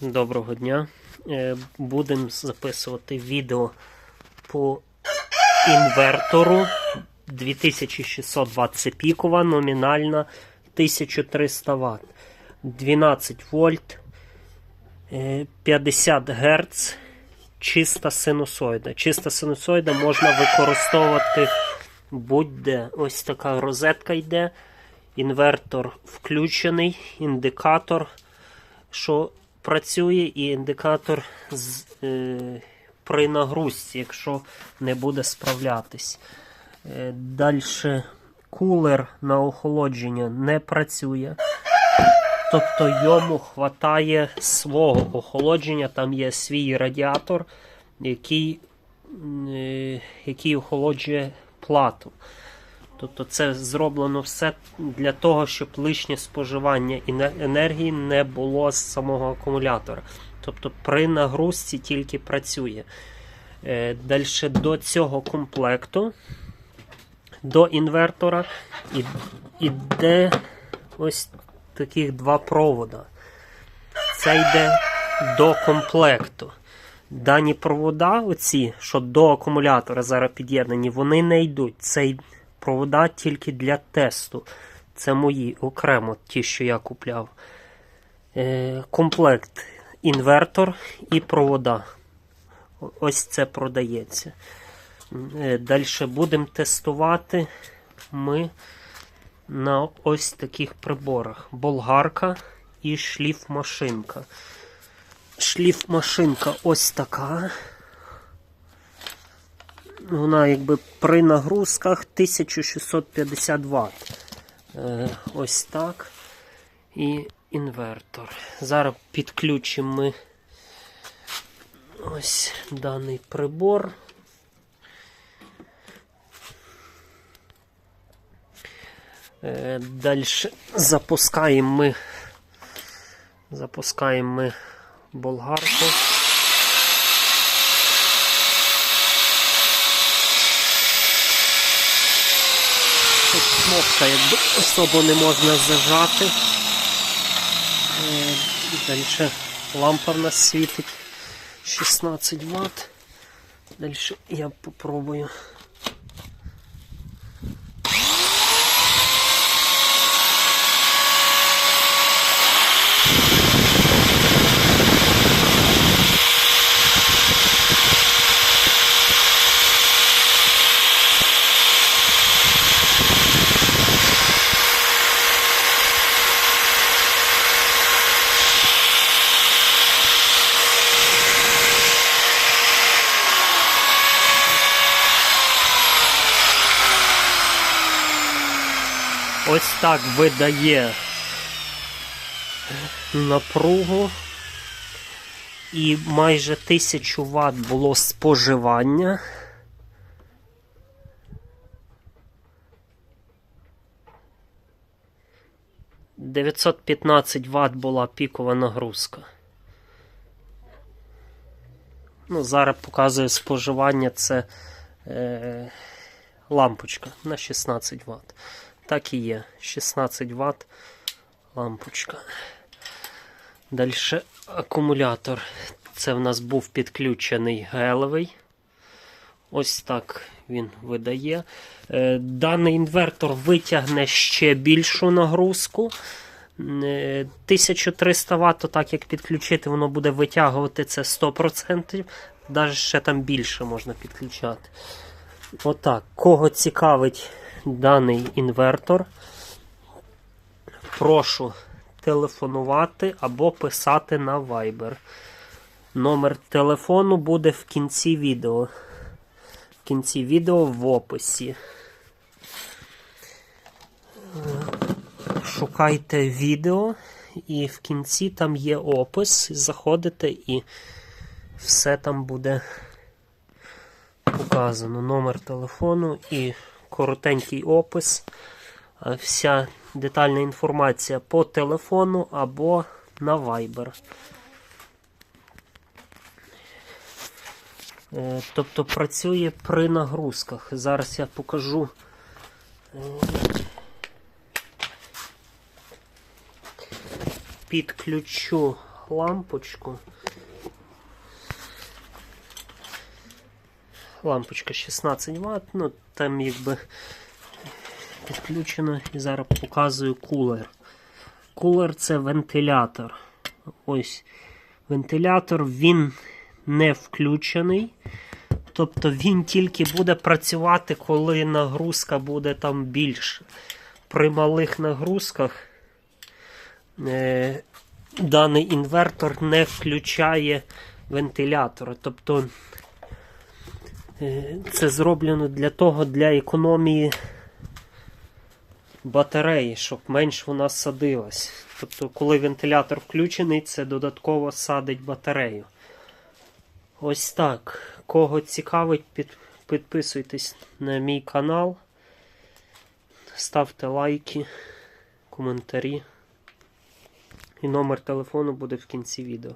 Доброго дня. Е, Будемо записувати відео по інвертору 2620 пікова, номінальна 1300 Вт. 12 вольт, е, 50 Гц, чиста синусоїда. Чиста синусоїда можна використовувати будь-де. Ось така розетка йде. Інвертор включений, індикатор, що працює, і індикатор з, е, при нагрузці, якщо не буде справлятись. Е, Далі кулер на охолодження не працює. Тобто йому хватає свого охолодження, там є свій радіатор, який, е, який охолоджує плату. Тобто це зроблено все для того, щоб лишнє споживання енергії не було з самого акумулятора. Тобто при нагрузці тільки працює. Далі до цього комплекту, до інвертора, іде ось таких два провода. Це йде до комплекту. Дані провода, оці, що до акумулятора зараз під'єднані, вони не йдуть. Це провода тільки для тесту. Це мої окремо, ті, що я купляв. Е, комплект інвертор і провода. Ось це продається. Далі будемо тестувати ми на ось таких приборах: болгарка і шліфмашинка. Шліфмашинка ось така. Вона якби при нагрузках 1650 Вт. Е, ось так. І інвертор. Зараз підключимо ми ось даний прибор. Далі запускаємо ми запускаємо ми болгарку. Тут кнопка якби особо не можна зажати. Далі лампа в нас світить 16 Вт. Далі я попробую. Ось так видає напругу. І майже 1000 Вт було споживання. «915 Вт була пікова нагрузка. Ну, зараз показує споживання це е, лампочка на 16 Вт. Так і є. 16 Вт лампочка. Далі акумулятор. Це в нас був підключений гелевий. Ось так він видає. Е, Даний інвертор витягне ще більшу нагрузку. Е, 1300 Вт, так як підключити, воно буде витягувати це 100%. Навіть ще там більше можна підключати. Отак. Кого цікавить даний інвертор, прошу телефонувати або писати на Viber. Номер телефону буде в кінці відео. В кінці відео в описі. Шукайте відео, і в кінці там є опис. Заходите і все там буде показано. Номер телефону і коротенький опис. А Вся детальна інформація по телефону або на Viber. Е, Тобто працює при нагрузках. Зараз я покажу. е, Підключу лампочку. Лампочка 16 Вт, ну там якби підключено і зараз показую кулер. Кулер це вентилятор. Ось вентилятор він не включений. Тобто він тільки буде працювати, коли нагрузка буде там більше. При малих нагрузках е, даний інвертор не включає вентилятора. Тобто це зроблено для того, для економії батареї, щоб менш вона садилась. Тобто, коли вентилятор включений, це додатково садить батарею. Ось так. Кого цікавить, під, підписуйтесь на мій канал. Ставте лайки, коментарі. І номер телефону буде в кінці відео.